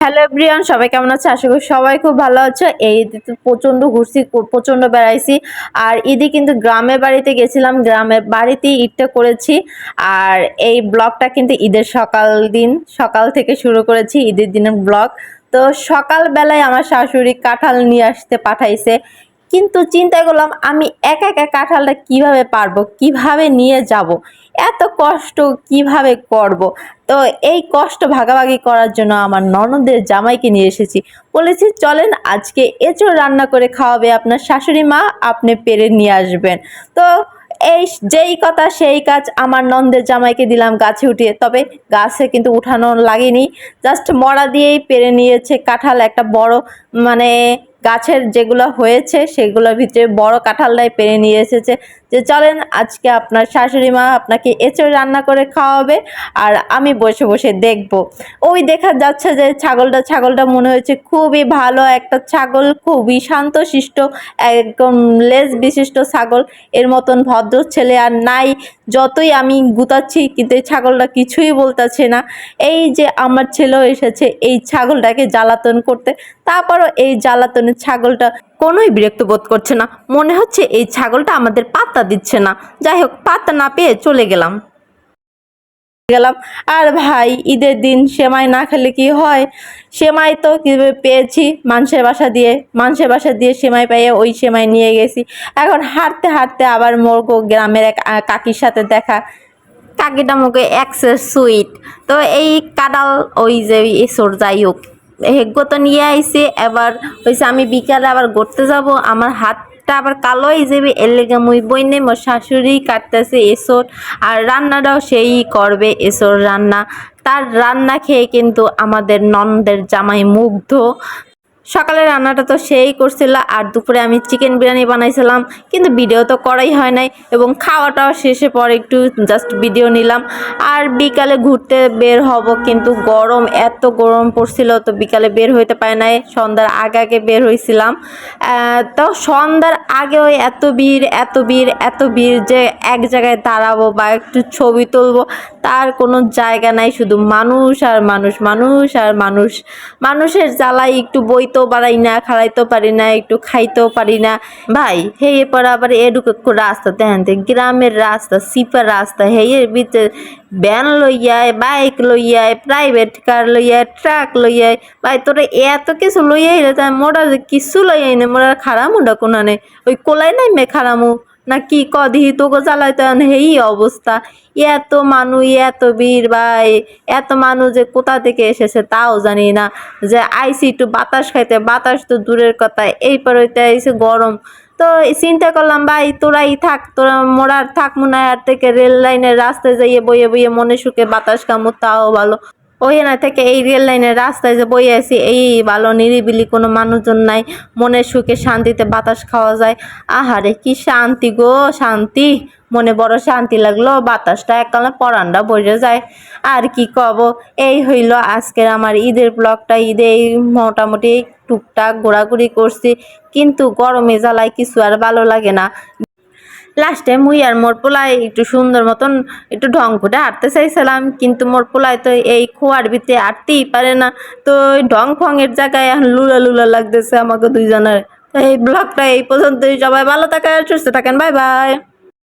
Hello everyone, সবাই কেমন আছে? আশা করি সবাই খুব ভালো আছে। এই ঈদে তো প্রচণ্ড ঘুরছি প্রচণ্ড বেড়াইছি। আর ঈদে কিন্তু গ্রামের বাড়িতে গেছিলাম গ্রামের বাড়িতেই ঈদটা করেছি। আর এই ব্লগটা কিন্তু ঈদের সকাল দিন, সকাল থেকে শুরু করেছি ঈদের দিনের ব্লগ। তো সকালবেলায় আমার শাশুড়ি কাঁঠাল নিয়ে আসতে পাঠাইছে। কিন্তু চিন্তা করলাম, আমি একা একা কাঁঠালটা কীভাবে পারব, কীভাবে নিয়ে যাব? এত কষ্ট কীভাবে করব? তো এই কষ্ট ভাগাভাগি করার জন্য আমার ননদের জামাইকে নিয়ে এসেছি। বলেছি, চলেন, আজকে এঁচড় রান্না করে খাওয়াবে আপনার শাশুড়ি মা, আপনি পেরে নিয়ে আসবেন। তো এই যেই কথা, সেই কাজ আমার নন্দের জামাইকে দিলাম গাছে উঠিয়ে। তবে গাছে কিন্তু উঠানো লাগেনি। জাস্ট মরা দিয়েই পেরে নিয়েছে কাঁঠাল, একটা বড় মানে গাছের যেগুলো হয়েছে সেগুলোর ভিতরে বড় কাঁঠালটাই পেরে নিয়ে এসেছে যে চলেন আজকে আপনার শাশুড়ি মা আপনাকে এঁচড় রান্না করে খাওয়াবে আর আমি বসে বসে দেখব। ওই দেখা যাচ্ছে যে ছাগলটা ছাগলটা মনে হয়েছে খুবই ভালো একটা ছাগল, খুবই শান্তশিষ্ট, একদম লেজ বিশিষ্ট ছাগল, এর মতন ভদ্র ছেলে আর নাই, যতই আমি গুতাচ্ছি কিন্তু এই ছাগলটা কিছুই বলতেছে না। এই যে আমার ছেলেও এসেছে এই ছাগলটাকে জ্বালাতন করতে, তারপরও এই জ্বালাতনের ছাগলটা কোনোই বিরক্ত বোধ করছে না। মনে হচ্ছে এই ছাগলটা আমাদের পাত্তা দিচ্ছে না। যাই হোক, পাত্তা না পেয়ে চলে গেলাম। গেলাম। আর ভাই, ঈদের দিন সেমাই না খেলে কি হয়? সেমাই তো কীভাবে পেয়েছি? মানুষের বাসা দিয়ে মানুষের বাসা দিয়ে সেমাই পেয়ে ওই সেমাই নিয়ে গেছি। এখন হাঁটতে হাঁটতে আবার মোরগো গ্রামের এক কাকির সাথে দেখা। কাকিটা মুখে এক্সেস সুইট তো এই কাডাল ওই যে এসর যাই হোক হেগ্য তো নিয়ে আইছে, এবার হয়েছে আমি বিকালে আবার ঘুরতে যাব, আমার হাতটা আবার কালো হয়ে যাবে, এর লেগে মুই বই বইনে মোর শাশুড়ি কাটতেছে এসর, আর রান্নাটাও সেই করবে এসর রান্না। তার রান্না খেয়ে কিন্তু আমাদের ননদের জামাই মুগ্ধ। সকালে রান্নাটা তো সেই করছিল আর দুপুরে আমি চিকেন বিরিয়ানি বানাইছিলাম, কিন্তু ভিডিও তো করাই হয় নাই এবং খাওয়াটাও শেষে পর একটু জাস্ট ভিডিও নিলাম। আর বিকালে ঘুরতে বের হব কিন্তু গরম, এত গরম পড়ছিল তো বিকালে বের হইতে পারে নাই, সন্ধ্যার আগে আগে বের হয়েছিলাম তো সন্ধ্যার আগে ওই এত ভিড় এত ভিড় এত ভিড় যে এক জায়গায় দাঁড়াবো বা একটু ছবি তুলবো, তার কোনো জায়গা নাই, শুধু মানুষ আর মানুষ মানুষ আর মানুষ। মানুষের জ্বালাই একটু বইতেও বাড়াই না খাড়াইতেও পারি না, একটু খাইতেও পারি না। ভাই হে পর আবার এডুকে রাস্তা, দেখেন গ্রামের রাস্তা, সিপার রাস্তা হে এর ভিতরে ভ্যান লইয়ায় বাইক লইয়ায় প্রাইভেট কার লইয়ায় ট্রাক লইয়ায় ভাই, তোরা এত কিছু লইয়াই মোটা কিছু লইয়াই না মোটা মোরা কোনো কোনানে ওই কোলাই নাই মে। খারামু না কি কদি তোকে জ্বালাইতে হেই অবস্থা। এত মানুষ, এত ভিড় ভাই, এত মানুষ যে কোথা থেকে এসেছে তাও জানি না। যে আইসি একটু বাতাস খাইতে, বাতাস তো দূরের কথা, এই পর হইতে আইসে গরম। তো চিন্তা করলাম, ভাই, তোরাই থাক, তোরা মোরার থাক মনে থেকে রেল লাইনের রাস্তায় যাইয়ে বইয়ে বইয়ে মনে সুখে বাতাস কামু তাও ভালো। ওই না থেকে এই রেল লাইনের রাস্তায় যে বইয়ে আছি, এই ভালো নিরিবিলি কোনো মানুষজন নাই, মনের সুখে শান্তিতে বাতাস খাওয়া যায়। আহারে, কি শান্তি গো, শান্তি। মনে বড় শান্তি লাগল, বাতাসটা এককালে পরানটা বসে যায়। আর কি কব, এই হইল আজকের আমার ঈদের ব্লগটা। ঈদে এই মোটামুটি টুকটাক ঘোরাঘুরি করছি, কিন্তু গরমে জ্বালায় কিছু আর ভালো লাগে না। লাস্টে মুই আর মোর পোলায় একটু সুন্দর মতন একটু ঢং ফুটে আটতে চাইছিলাম, কিন্তু মোর পোলায় তো এই খোয়ার ভিতরে আটতেই পারে না। তো ওই ঢং ফংয়ের জায়গায় এখন লুলা লুলা লাগতেছে আমাকে দুইজনের। এই ব্লগটা এই পর্যন্তই। সবাই ভালো থাকেন, সুস্থ থাকেন। Bye bye.